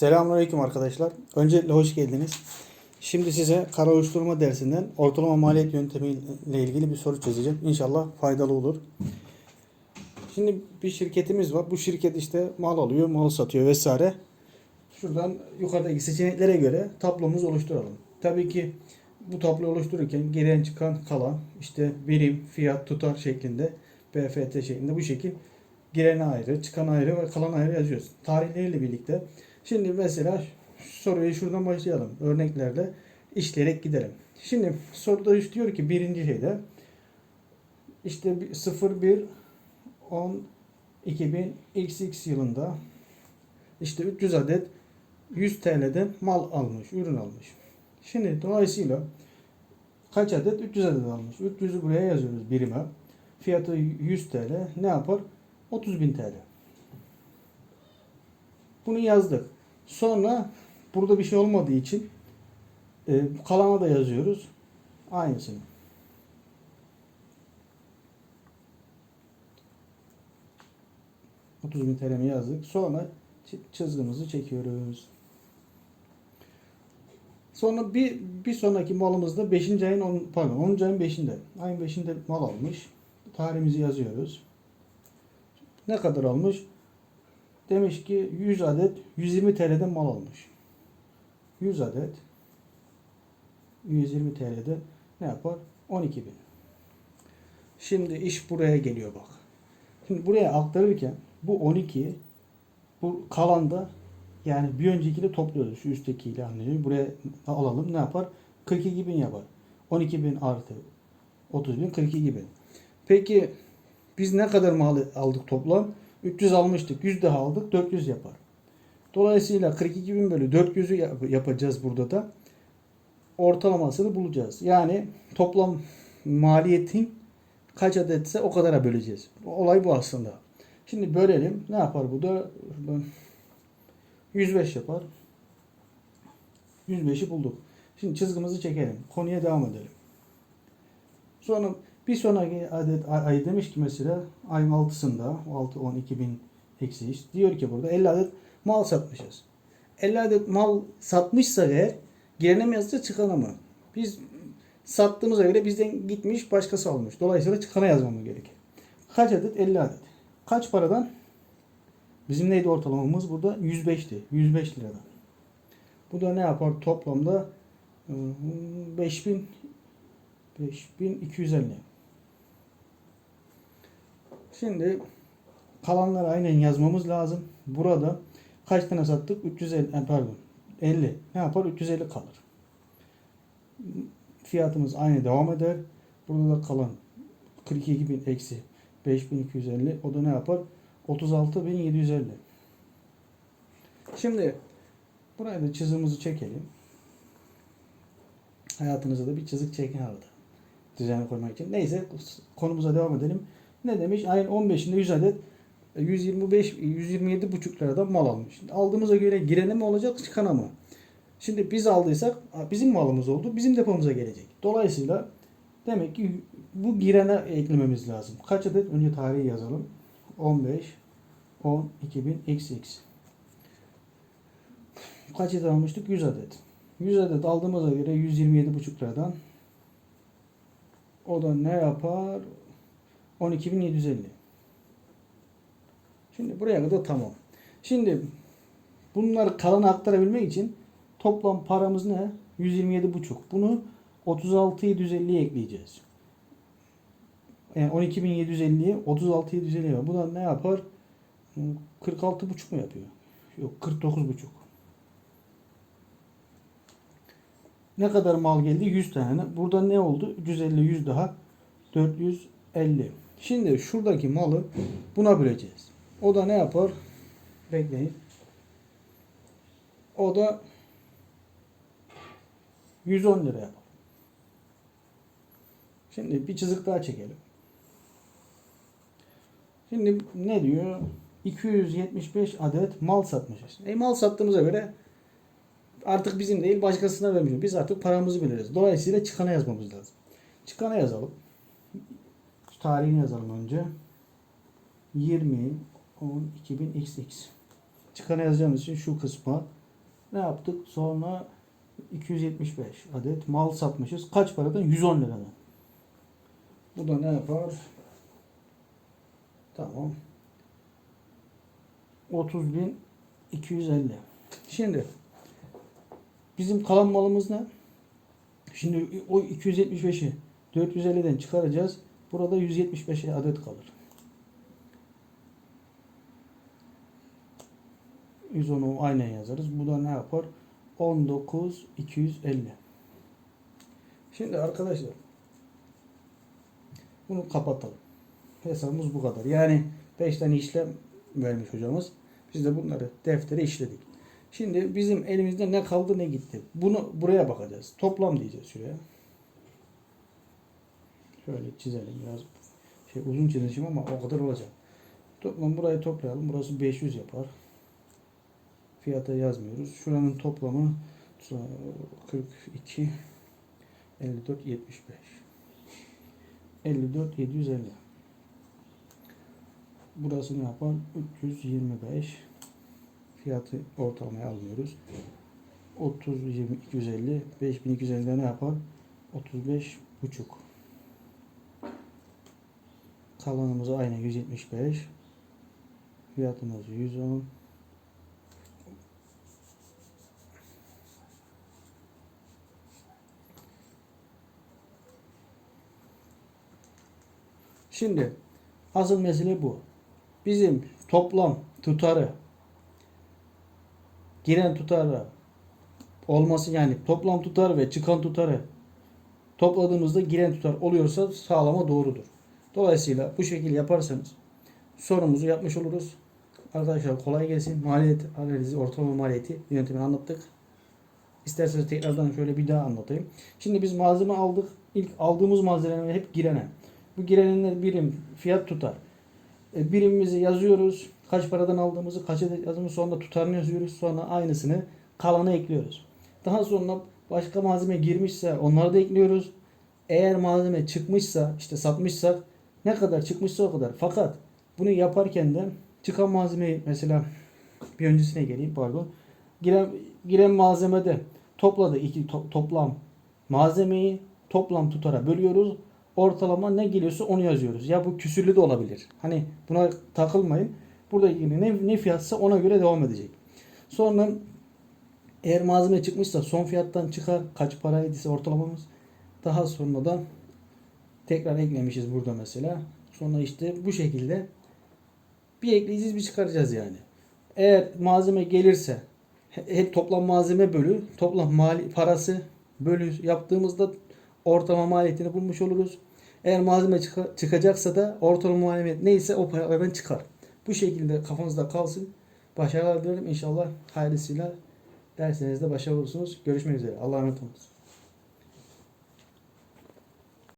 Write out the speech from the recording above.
Selamünaleyküm arkadaşlar. Öncelikle hoş geldiniz. Şimdi size kara uyuşturma dersinden ortalama maliyet yöntemiyle ilgili bir soru çözeceğim. İnşallah faydalı olur. Şimdi bir şirketimiz var. Bu şirket işte mal alıyor, mal satıyor vesaire. Şuradan yukarıdaki seçeneklere göre tablomuzu oluşturalım. Tabii ki bu tabloyu oluştururken giren çıkan kalan işte birim, fiyat, tutar şeklinde BFT şeklinde bu şekil gireni ayrı, çıkan ayrı ve kalan ayrı yazıyoruz. Tarihleriyle birlikte. Şimdi mesela soruyu şuradan başlayalım. Örneklerle işleyerek gidelim. Şimdi soruda iş diyor ki birinci şeyde işte 01 10 2000 XX yılında işte 300 adet 100 TL'den mal almış, ürün almış. Şimdi dolayısıyla kaç adet? 300 adet almış. 300'ü buraya yazıyoruz birime. Fiyatı 100 TL. Ne yapar? 30.000 TL. Bunu yazdık. Sonra burada bir şey olmadığı için e, kalana da yazıyoruz. Aynısını. Otuz bin TL'mi yazdık. Sonra çi- çizgimizi çekiyoruz. Sonra bir bir sonraki malımızda 5. ayın on, pardon 10. ayın 5'inde. Ayın 5'inde mal almış. Tarihimizi yazıyoruz. Ne kadar almış? Demiş ki 100 adet 120 TL'den mal almış. 100 adet 120 TL'de ne yapar? 12 bin. Şimdi iş buraya geliyor bak. Şimdi buraya aktarırken bu 12 bu kalanda yani bir öncekiyle topluyoruz. Şu üsttekiyle anlıyor. Buraya alalım ne yapar? 42 bin yapar. 12 bin artı 30 bin 42 bin. Peki biz ne kadar mal aldık toplam? 300 almıştık. 100 daha aldık. 400 yapar. Dolayısıyla 42 bin bölü 400'ü yap- yapacağız burada da. Ortalamasını bulacağız. Yani toplam maliyetin kaç adetse o kadara böleceğiz. Olay bu aslında. Şimdi bölelim. Ne yapar bu da? Şuradan 105 yapar. 105'i bulduk. Şimdi çizgimizi çekelim. Konuya devam edelim. Sonra bir sonraki adet ay, demiş ki mesela ayın 6'sında 6 10 2000 eksi iş. Diyor ki burada 50 adet mal satmışız. 50 adet mal satmışsa eğer girene mi yazacağız çıkana mı? Biz sattığımıza göre bizden gitmiş başkası almış. Dolayısıyla çıkana yazmamız gerekir. Kaç adet? 50 adet. Kaç paradan? Bizim neydi ortalamamız burada? 105'ti. 105 liradan. Bu da ne yapar toplamda? Iı, 5000 5250. Şimdi kalanları aynen yazmamız lazım. Burada kaç tane sattık? 350 e, pardon 50. Ne yapar? 350 kalır. Fiyatımız aynı devam eder. Burada da kalan 42.000 eksi 5250 o da ne yapar? 36.750. Şimdi buraya da çizimizi çekelim. Hayatınızda da bir çizik çekin arada. Düzen koymak için. Neyse konumuza devam edelim. Ne demiş? Ayın 15'inde 100 adet 125 127 buçuk liradan mal almış. Şimdi aldığımıza göre girene mi olacak çıkana mı? Şimdi biz aldıysak bizim malımız oldu. Bizim depomuza gelecek. Dolayısıyla demek ki bu girene eklememiz lazım. Kaç adet? Önce tarihi yazalım. 15 10 2000 eksi x. Kaç adet almıştık? 100 adet. 100 adet aldığımıza göre 127,5 liradan o da ne yapar? 12.750. Şimdi buraya kadar tamam. Şimdi bunları kalana aktarabilmek için toplam paramız ne? 127,5. Bunu 36.750'ye ekleyeceğiz. Yani 12.750'ye 36.750 var. Bu da ne yapar? 46,5 mu yapıyor? Yok 49,5. Ne kadar mal geldi? 100 tane. Burada ne oldu? 350 100 daha 450. Şimdi şuradaki malı buna böleceğiz. O da ne yapar? Bekleyin. O da 110 lira yapar. Şimdi bir çizik daha çekelim. Şimdi ne diyor? 275 adet mal satmışız. E mal sattığımıza göre artık bizim değil başkasına vermiyor. Biz artık paramızı biliriz. Dolayısıyla çıkana yazmamız lazım. Çıkana yazalım. Tarihini yazalım önce. 20 10 2000 xx. Çıkana yazacağımız için şu kısma Ne yaptık? Sonra 275 adet mal satmışız. Kaç paradan? 110 liradan. Bu da ne yapar? Tamam. 30.250. Şimdi bizim kalan malımız ne? Şimdi o 275'i 450'den çıkaracağız. Burada 175 adet kalır. 110'u aynen yazarız. Bu da ne yapar? 19 250. Şimdi arkadaşlar bunu kapatalım. Hesabımız bu kadar. Yani 5 tane işlem vermiş hocamız. Biz de bunları deftere işledik. Şimdi bizim elimizde ne kaldı ne gitti. Bunu buraya bakacağız. Toplam diyeceğiz şuraya. Şöyle çizelim biraz. Şey uzun çizmişim ama o kadar olacak. Toplam burayı toplayalım. Burası 500 yapar. Fiyata yazmıyoruz. Şuranın toplamı 42 54 75 54 750 Burası ne yapar? 325 Fiyatı ortalamaya almıyoruz. 30 20 250 5250 ne yapar? 35 buçuk. Kalanımız aynı 175. Fiyatımız 110. Şimdi asıl mesele bu. Bizim toplam tutarı giren tutarı olması yani toplam tutar ve çıkan tutarı topladığımızda giren tutar oluyorsa sağlama doğrudur. Dolayısıyla bu şekil yaparsanız sorumuzu yapmış oluruz. Arkadaşlar kolay gelsin. Maliyet analizi, ortalama maliyeti yöntemini anlattık. İsterseniz tekrardan şöyle bir daha anlatayım. Şimdi biz malzeme aldık. İlk aldığımız malzemeler hep girene. Bu girenler birim fiyat tutar. E, birimimizi yazıyoruz. Kaç paradan aldığımızı, kaç adet yazımız sonra tutarını yazıyoruz. Sonra aynısını kalana ekliyoruz. Daha sonra başka malzeme girmişse onları da ekliyoruz. Eğer malzeme çıkmışsa, işte satmışsak ne kadar çıkmışsa o kadar. Fakat bunu yaparken de çıkan malzemeyi mesela bir öncesine geleyim pardon. Giren, giren malzemede topladı iki to- toplam malzemeyi toplam tutara bölüyoruz. Ortalama ne geliyorsa onu yazıyoruz. Ya bu küsürlü de olabilir. Hani buna takılmayın. Burada yine ne, ne fiyatsa ona göre devam edecek. Sonra eğer malzeme çıkmışsa son fiyattan çıkar. Kaç paraydıysa ortalamamız. Daha sonra da tekrar eklemişiz burada mesela. Sonra işte bu şekilde bir ekleyeceğiz bir çıkaracağız yani. Eğer malzeme gelirse hep toplam malzeme bölü toplam mali parası bölü yaptığımızda ortalama maliyetini bulmuş oluruz. Eğer malzeme çıka- çıkacaksa da ortalama maliyet neyse o paradan çıkar. Bu şekilde kafanızda kalsın. Başarılar dilerim. İnşallah hayırlısıyla dersinizde başarılı olursunuz. Görüşmek üzere. Allah'a emanet olun.